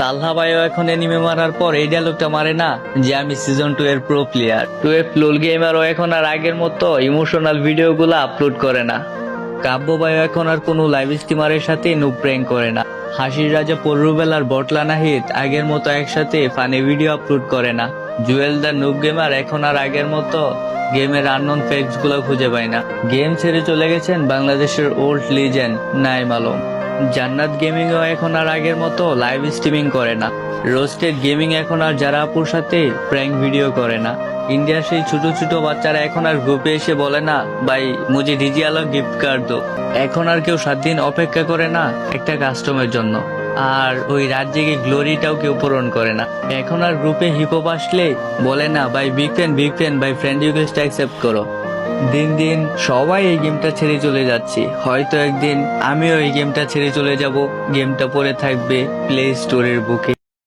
তালহা ভাইও এখন এনিমে মারার পর এই ডায়লগটা মারে না যে আমি সিজন টু এর প্রো প্লেয়ার টু এর লোল গেমারও এখন আর আগের মতো ইমোশনাল ভিডিও গুলো আপলোড করে না। কাব্য ভাইও এখন আর কোনো লাইভ স্ট্রিমারের সাথে নুব প্র্যাঙ্ক করে না। হাসির রাজা পর্রুবেল আর বটলা নাহিদ আগের মতো একসাথে ফানি ভিডিও আপলোড করে না। জুয়েল দা নুব গেমার এখন আর আগের মতো গেমের আননোন ফেক্টসগুলো খুঁজে পায় না। গেম ছেড়ে চলে গেছেন বাংলাদেশের ওল্ড লিজেন্ড নাইম আলম। জান্নাত গেমিং ও এখন আর আগের মতো লাইভ স্ট্রিমিং করে না। রোস্টেড গেমিং এখন আর যারা আপুর সাথে প্র্যাঙ্ক ভিডিও করে না। ইন্ডিয়ার সেই ছোট ছোট বাচ্চারা এখন আর গ্রুপে এসে বলে না, ভাই, মুজি ডিজি আলো গিফট কার্ড দো। এখন আর কেউ সাত দিন অপেক্ষা করে না একটা কাস্টমের জন্য। আর ওই রাত জেগে গ্লোরিটাও কেউ পূরণ করে না। এখন আর গ্রুপে হিপহপ আসলে বলে না, ভাই বিগ ফ্যান বিগ ফ্যান ভাই ফ্রেন্ড রিকোয়েস্ট অ্যাকসেপ্ট করো। দিন দিন সবাই এই গেমটা ছেড়ে চলে যাচ্ছে। হয়তো একদিন আমিও এই গেমটা ছেড়ে চলে যাব। গেমটা পড়ে থাকবে প্লে স্টোরের বুকে।